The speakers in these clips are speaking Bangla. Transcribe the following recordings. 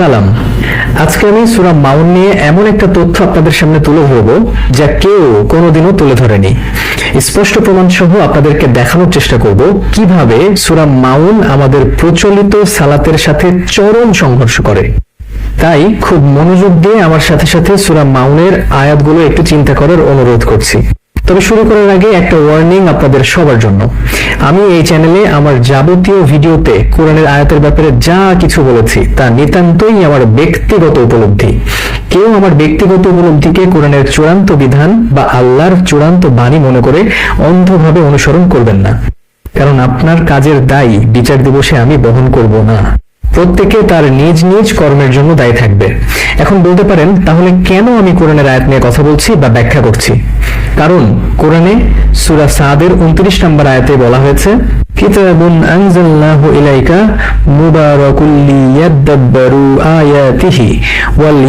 সালাম। আজকে আমি সুরা মাউন নিয়ে এমন একটা তথ্য আপনাদের সামনে তুলে ধরবো, যা কেউ কোনোদিনও তুলে ধরেনি। স্পষ্ট প্রমাণ সহ আপনাদেরকে দেখানোর চেষ্টা করব, কীভাবে সুরা মাউন আমাদের প্রচলিত সালাতের সাথে চরম সংঘর্ষ করে। তাই খুব মনোযোগ দিয়ে আমার সাথে সাথে সুরা মাউনের আয়াতগুলো একটু চিন্তা করার অনুরোধ করছি। তবে শুরু করার আগে একটা ওয়ার্নিং আপনাদের সবার জন্য। আমি এই চ্যানেলে আমার যাবতীয় ভিডিওতে কোরআনের আয়াতের ব্যাপারে যা কিছু বলেছি, তা নিতান্তই আমার ব্যক্তিগত উপলব্ধি। কেউ আমার ব্যক্তিগত উপলব্ধিকে কোরআনের চূড়ান্ত বিধান বা আল্লাহর চূড়ান্ত বাণী মনে করে অন্ধভাবে অনুসরণ করবেন না। কারণ আপনার কাজের দায় বিচার দিবসে আমি বহন করব না। প্রত্যেকে তার নিজ নিজ কর্মের জন্য দায়ী থাকবে। এখন বলতে পারেন, তাহলে কেন আমি কোরআনের আয়াত নিয়ে কথা বলছি বা ব্যাখ্যা করছি? কারণ কোরআনে সুরা সাদের উনত্রিশ নম্বর আয়াতে বলা হয়েছে, কিতাবুন আনজালনাহু ইলাইকা মুবারাকুল লিয়াদাব্বারু আয়াতিহি ওয়াল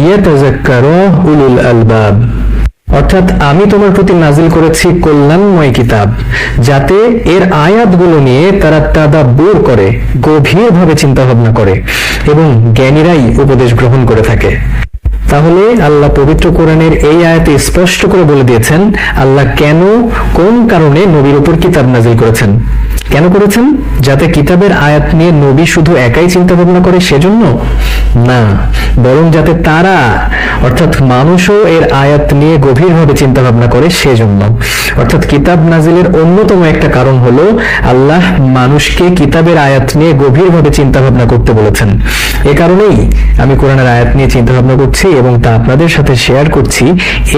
উলুল আলবাব। অর্থাৎ আমি তোমার প্রতি নাজিল করেছি কল্যাণময় কিতাব, যাতে এর আয়াতগুলো নিয়ে তারা তাদাব্বুর করে, গভীরভাবে চিন্তা ভাবনা করে এবং জ্ঞানীরাই উপদেশ গ্রহণ করে থাকে। তাহলে আল্লাহ পবিত্র কোরআনের এই আয়াতে স্পষ্ট করে বলে দিয়েছেন, আল্লাহ কেন কোন কারণে নবীর উপর কিতাব নাজিল করেছেন? কেন করেছেন? যাতে কিতাবের আয়াত নিয়ে নবী শুধু একাই চিন্তা ভাবনা করে সেজন্য? না, বরং যাতে তারা, অর্থাৎ মানুষও এর আয়াত নিয়ে গভীরভাবে চিন্তা ভাবনা করে সেজন্য। অর্থাৎ কিতাব নাজিলের অন্যতম একটা কারণ হলো আল্লাহ মানুষকে কিতাবের আয়াত নিয়ে গভীরভাবে চিন্তা ভাবনা করতে বলেছেন। এ কারণেই আমি কোরআনের আয়াত নিয়ে চিন্তা ভাবনা করছি এবং তা আপনাদের সাথে শেয়ার করছি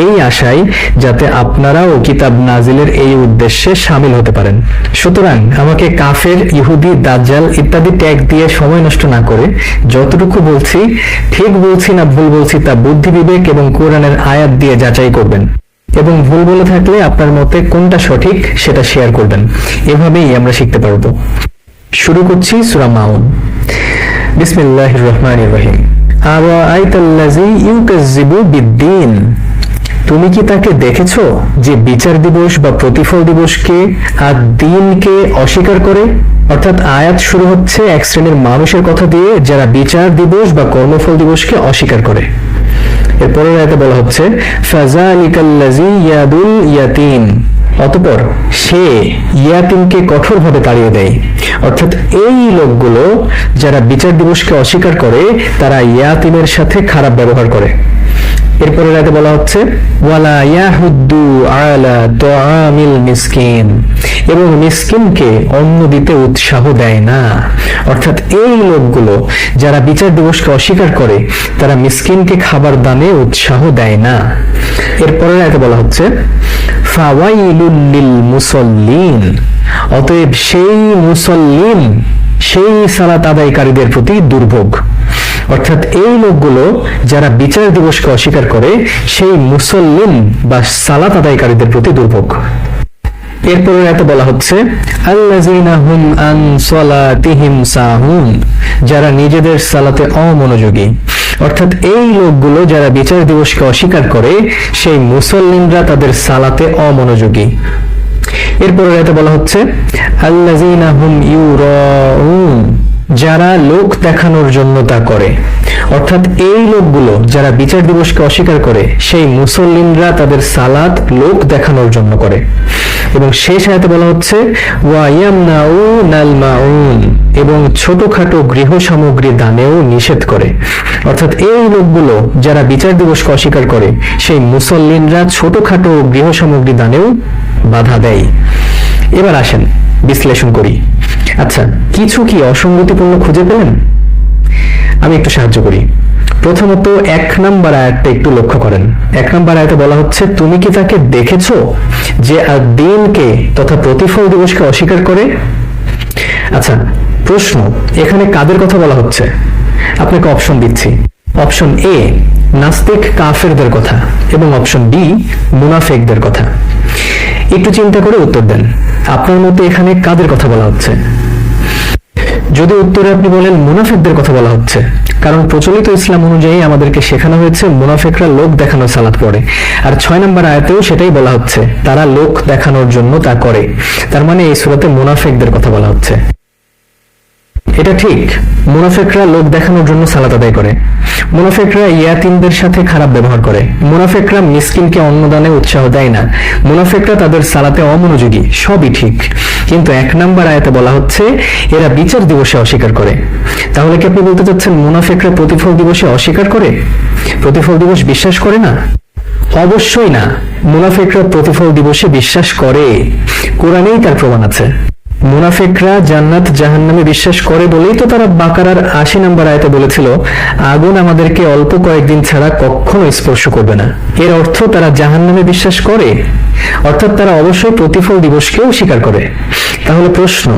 এই আশায় যাতে আপনারাও কিতাব নাজিলের এই উদ্দেশ্যে সামিল হতে পারেন। সুতরাং আমাকে কাফের, ইহুদি, দাজ্জাল ইত্যাদি ট্যাগ দিয়ে সময় নষ্ট না করে যতটুকু বলছি, ঠিক বলছি না ভুল বলছি তা বুদ্ধি, বিবেক এবং কোরআনের আয়াত দিয়ে যাচাই করবেন। এবং ভুল বলে থাকলে আপনার মতে কোনটা সঠিক সেটা শেয়ার করবেন। এভাবেই আমরা শিখতে পারব। শুরু করছি সূরা মাউন। বিসমিল্লাহির রহমানির রহিম। আরাআইতাল্লাযী ইউকাজ্জিবু বিদ্দীন। তুমি কি তাকে দেখেছ যে বিচার দিবস বা প্রতিফল দিবসকে আর দিনকে অস্বীকার করে? অর্থাৎ আয়াত শুরু হচ্ছে এক শ্রেণির মানুষের কথা দিয়ে যারা বিচার দিবস বা কর্মফল দিবসকে অস্বীকার করে। এরপরের আয়াতে বলা হচ্ছে ইয়াদুল অতপর সে ইয়াতিমকে কঠোরভাবে তাড়িয়ে দেয়। অর্থাৎ এই লোকগুলো যারা বিচার দিবসকে অস্বীকার করে, তারা ইয়াতিমের সাথে খারাপ ব্যবহার করে। এরপরে রাতে বলা হচ্ছে, ওয়ালা ইয়াহুদ্দু আলা তুআমিল মিসকিন। এবং মিসকিনকে অন্ন দিতে উৎসাহ দেয় না। অর্থাৎ এই লোকগুলো যারা বিচার দিবসকে অস্বীকার করে, তারা মিসকিনকে খাবার দানে উৎসাহ দেয় না। এরপরে রাতে বলা হচ্ছে, ফাওয়াইলুল লিল মুসল্লিন। অতএব সেই মুসল্লিন, সেই সালাত আদায়কারীদের প্রতি দুর্ভোগ। অর্থাৎ এই লোকগুলো যারা বিচার দিবসকে অস্বীকার করে, সেই মুসল্লিন বা সালাত আদায়কারীদের প্রতি দুর্ভোগ। এরপরে এত বলা হচ্ছে যারা নিজেদের সালাতে অমনোযোগী। অর্থাৎ এই লোকগুলো যারা বিচার দিবসকে অস্বীকার করে, সেই মুসল্লিনরা তাদের সালাতে অমনোযোগী। এরপরে এত বলা হচ্ছে ইউরাউন যারা লোক দেখানোর জন্য তা করে। অর্থাৎ এই লোকগুলো যারা বিচার দিবসকে অস্বীকার করে, সেই মুসল্লিনরা তাদের সালাত লোক দেখানোর জন্য করে। এবং শেষ আয়াতে বলা হচ্ছে এবং ছোটখাটো গৃহ সামগ্রী দানেও নিষেধ করে। অর্থাৎ এই লোকগুলো যারা বিচার দিবসকে অস্বীকার করে, সেই মুসল্লিনরা ছোটখাটো গৃহ সামগ্রী দানেও বাধা দেয়। এবার আসেন, বিশ্লেষণ করি। আচ্ছা কিছু কি অসঙ্গতিপূর্ণ খুঁজে পেলেন? আমি একটু সাহায্য করি। প্রথমত, এক নাম্বার আয়াতটা একটু লক্ষ্য করেন। এক নাম্বার আয়াতে বলা হচ্ছে, তুমি কি তাকে দেখেছ যে আর দিনকে তথা প্রতিফল দিবসকে অস্বীকার করে? আচ্ছা প্রশ্ন, এখানে কাদের কথা বলা হচ্ছে? আপনাকে অপশন দিচ্ছি। অপশন এ নাস্তিক কাফেরদের কথা এবং অপশন বি মুনাফেকদের কথা। একটু চিন্তা করে উত্তর দেন। আপনার মতে এখানে কাদের কথা বলা হচ্ছে? যদি উত্তরে আপনি বলেন মুনাফিকদের কথা বলা হচ্ছে, কারণ প্রচলিত ইসলাম অনুযায়ী আমাদেরকে শেখানো হয়েছে মুনাফিকরা লোক দেখানো সালাত করে আর ছয় নম্বর আয়াতেও সেটাই বলা হচ্ছে, তারা লোক দেখানোর জন্য তা করে। তার মানে এই সুরাতে মুনাফিকদের কথা বলা হচ্ছে। এটা ঠিক। মুনাফেকরা লোক দেখানোর জন্য সালাত আদায় করে। মুনাফেকরা ইয়াতিমদের সাথে খারাপ ব্যবহার করে। মুনাফেকরা মিসকিনকে অন্নদানে উৎসাহ দেয় না। মুনাফেকরা তাদের সালাতে অমনোযোগী, সবই ঠিক। কিন্তু এক নাম্বার আয়াতে বলা হচ্ছে, এরা বিচার দিবসে অস্বীকার করে। তাহলে কি আপনি বলতে চাচ্ছেন মুনাফেকরা প্রতিফল দিবসে অস্বীকার করে? প্রতিফল দিবস বিশ্বাস করে না? অবশ্যই না। মুনাফেকরা প্রতিফল দিবসে বিশ্বাস করে। কোরআনেই তার প্রমাণ আছে। মুনাফেকরা জান্নাত জাহান্নামে বিশ্বাস করে বলেই তো তারা বাকারার আশি নম্বর আয়তে বলেছিল, আগুন আমাদেরকে অল্প কয়েকদিন ছাড়া কখনো স্পর্শ করবে না। এর অর্থ তারা জাহান্নামে বিশ্বাস করে, অর্থাৎ তারা অবশ্যই প্রতিফল দিবসকেও স্বীকার করে। তাহলে প্রশ্ন,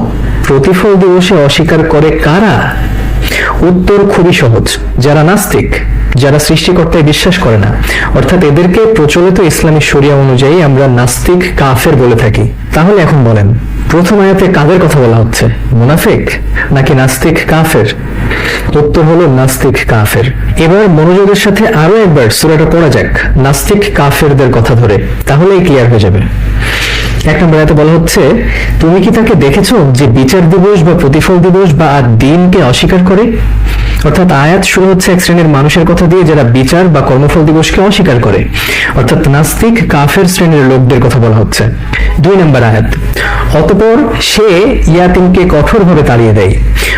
প্রতিফল দিবসে অস্বীকার করে কারা? উত্তর খুবই সহজ, যারা নাস্তিক, যারা সৃষ্টিকর্তায় বিশ্বাস করে না। অর্থাৎ এদেরকে প্রচলিত ইসলামী শরিয়া অনুযায়ী আমরা নাস্তিক, কাফের বলে থাকি। তাহলে এখন বলেন প্রথম আয়াতে কাদের কথা বলা হচ্ছে? মুনাফিক নাকি নাস্তিক কাফের? উত্তর হলো নাস্তিক কাফের। এবার মনোযোগের সাথে আরও একবার সুরাটা পড়া যাক, নাস্তিক কাফেরদের কথা ধরে। তাহলেই ক্লিয়ার হয়ে যাবে। এক নম্বর আয়াতে বলা হচ্ছে, তুমি কি তাকে দেখেছ যে বিচার দিবস বা প্রতিফল দিবস বা দিনকে অস্বীকার করে? অর্থাৎ আয়াত শুরু হচ্ছে এক শ্রেণির মানুষের কথা দিয়ে যারা বিচার বা কর্মফল দিবসকে অস্বীকার করে। অর্থাৎ নাস্তিক, কাফের শ্রেণির লোকদের কথা বলা হচ্ছে। দুই নম্বর আয়াত, অতপর সে ইয়াতিমকে কঠোরভাবে তাড়িয়ে দেয়।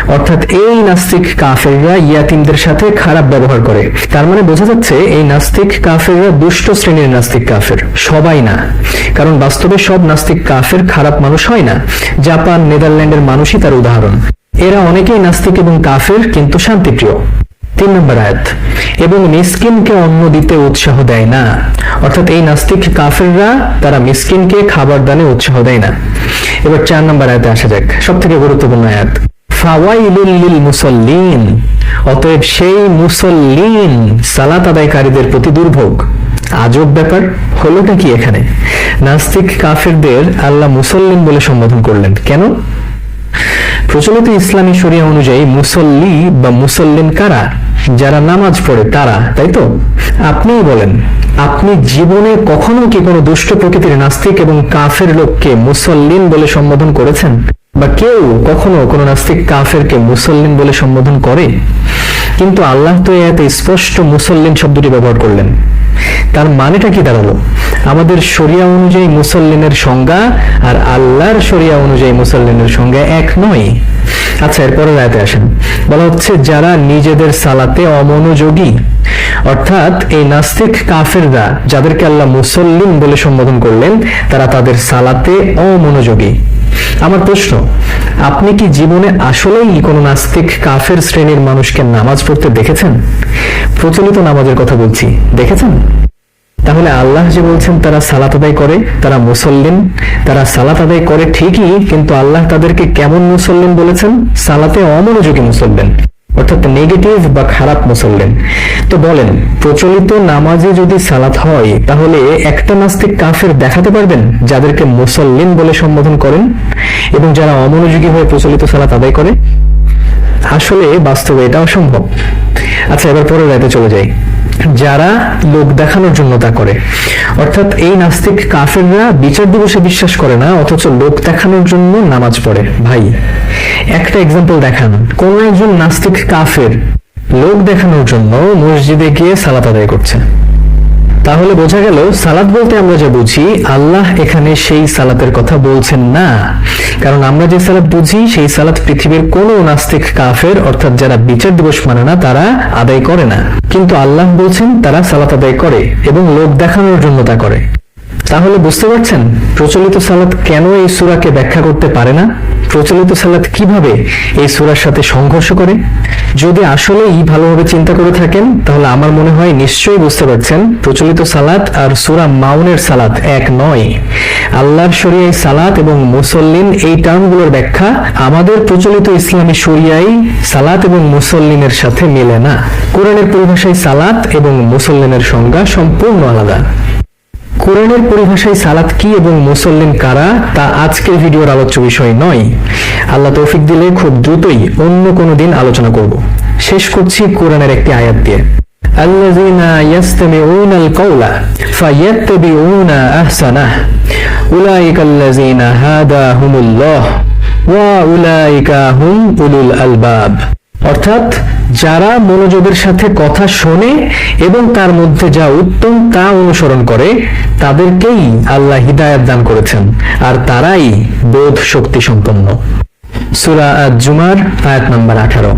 অর্থাৎ এই নাস্তিক কাফেররা ইয়াতিমদের সাথে খারাপ ব্যবহার করে। তার মানে বোঝা যাচ্ছে এই নাস্তিক কাফেররা দুষ্ট শ্রেণির নাস্তিক কাফের। সবাই না। কারণ বাস্তবে সব নাস্তিক কাফের খারাপ মানুষ হয় না। জাপান, নেদারল্যান্ডের মানুষই তার উদাহরণ। এরা অনেকেই নাস্তিক এবং কাফের, কিন্তু শান্তিপ্রিয়। তিন নম্বর আয়াত, এবং মিসকিনকে অন্ন দিতে উৎসাহ দেয় না। অর্থাৎ এই নাস্তিক কাফেররা, তারা মিসকিনকে খাবার দানে উৎসাহ দেয় না। এবার চার নম্বর আয়াতে আসা যাক সব থেকে গুরুত্বপূর্ণ আয়াত মুসল্লিন অতএব সেই মুসল্লিন সালাত আদায়কারীদের প্রতি দুর্ভোগ। আজব ব্যাপার, হলোটা কি এখানে? নাস্তিক কাফেরদের আল্লাহ মুসল্লিন বলে সম্বোধন করলেন। কেন? প্রচলিত ইসলামী শরিয়া অনুযায়ী মুসল্লি বা মুসল্লিন কারা? যারা নামাজ পড়ে, তারা, তাই তো? আপনিই বলেন, আপনি জীবনে কখনো কি কোনো দুষ্ট প্রকৃতির নাস্তিক এবং কাফের লোককে মুসল্লিন বলে সম্বোধন করেছেন? বা কেউ কখনো কোনো নাস্তিক কাফেরকে মুসল্লিন বলে সম্বোধন করে? কিন্তু আল্লাহ তো এতে স্পষ্ট মুসল্লিন শব্দটি ব্যবহার করলেন। তার মানেটা কি দাঁড়াল? আমাদের শরিয়া অনুযায়ী মুসল্লিনের সংজ্ঞা আর আল্লাহর শরিয়া অনুযায়ী মুসল্লিনের সংজ্ঞা এক নয়। আচ্ছা এরপরে রায়তে আসেন। বলা হচ্ছে, যারা নিজেদের সালাতে অমনোযোগী, অর্থাৎ এই নাস্তিক কাফেররা যাদেরকে আল্লাহ মুসল্লিম বলে সম্বোধন করলেন, তারা তাদের সালাতে অমনোযোগী। আমার প্রশ্ন, আপনি কি জীবনে আসলেই কোনো নাস্তিক কাফের শ্রেণির মানুষকে নামাজ পড়তে দেখেছেন? প্রচলিত নামাজের কথা বলছি, দেখেছেন? তাহলে আল্লাহ যে বলছেন, তারা সালাত আদায় করে, তারা মুসল্লিন তারা সালাত আদায় করে ঠিকই, কিন্তু আল্লাহ তাদেরকে কেমন মুসল্লিন বলেছেন? সালাতে অমনোযোগী মুসল্লিন অর্থাৎ নেগেটিভ বা খারাপ মুসল্লিন তো বলেন, প্রচলিত নামাজে যদি সালাত হয়, তাহলে একটা নাস্তিক কাফের দেখাতে পারবেন, যাদেরকে মুসল্লিন বলে সম্বোধন করেন, এবং যারা অমনোযোগী হয়ে প্রচলিত সালাত আদায় করে? আসলে বাস্তবে এটা অসম্ভব। আচ্ছা এবার পরের রায়তে চলে যাই। যারা লোক দেখানোর জন্য তা করে। অর্থাৎ এই নাস্তিক কাফেররা বিচার দিবসে বিশ্বাস করে না, অথচ লোক দেখানোর জন্য নামাজ পড়ে। ভাই, একটা এক্সাম্পল দেখান। কোন একজন নাস্তিক কাফের লোক দেখানোর জন্য মসজিদে গিয়ে সালাত আদায় করছে। তাহলে বোঝা গেল, সালাত বলতে আমরা যা বুঝি, আল্লাহ এখানে সেই সালাতের কথা বলছেন না। কারণ আমরা যে সালাত বুঝি, সেই সালাত পৃথিবীর কোনো নাস্তিক কাফের, অর্থাৎ যারা বিচার দিবস মানে না, তারা আদায় করে না। কিন্তু আল্লাহ বলছেন, তারা সালাত আদায় করে এবং লোক দেখানোর জন্য তা করে। তাহলে বুঝতে পারছেন, প্রচলিত সালাত কেন এই সুরাকে ব্যাখ্যা করতে পারে না? প্রচলিত সালাত কীভাবে এই সুরার সাথে সংঘর্ষ করে? যদি আসলেই ভালোভাবে চিন্তা করে থাকেন, তাহলে আমার মনে হয় নিশ্চয়ই বুঝতে পারছেন, প্রচলিত সালাত আর সুরা মাউনের সালাত এক নয়। আল্লাহর শরিয়ায় সালাত এবং মুসল্লিন এই টার্মগুলোর ব্যাখ্যা আমাদের প্রচলিত ইসলামী শরিয়ায় সালাত এবং মুসল্লিনের সাথে মেলে না। কোরআনের পরিভাষায় সালাত এবং মুসল্লিনের সংজ্ঞা সম্পূর্ণ আলাদা। কোরআনের পরিভাষায় সালাত কি এবং মুসল্লিন কারা তা আজকের ভিডিওর আলোচ্য বিষয় নয় আল্লাহ তৌফিক দিলে খুব দ্রুতই অন্য কোনো দিন আলোচনা করব শেষ করছি কোরআনের একটি আয়াত দিয়ে الذين يستمعون القول فيتبعون أحسنه أولئك الذين هداهم الله ওয়া উলাইকা হুম উলুল আলবাব অর্থাৎ যারা মনোযোগের সাথে কথা শোনে এবং তার মধ্যে যা উত্তম তা অনুসরণ করে, তাদেরকেই আল্লাহ হিদায়াত দান করেছেন। আর তারাই বোধ শক্তি সম্পন্ন সুরা জুমার আয়াত নম্বর আঠারো।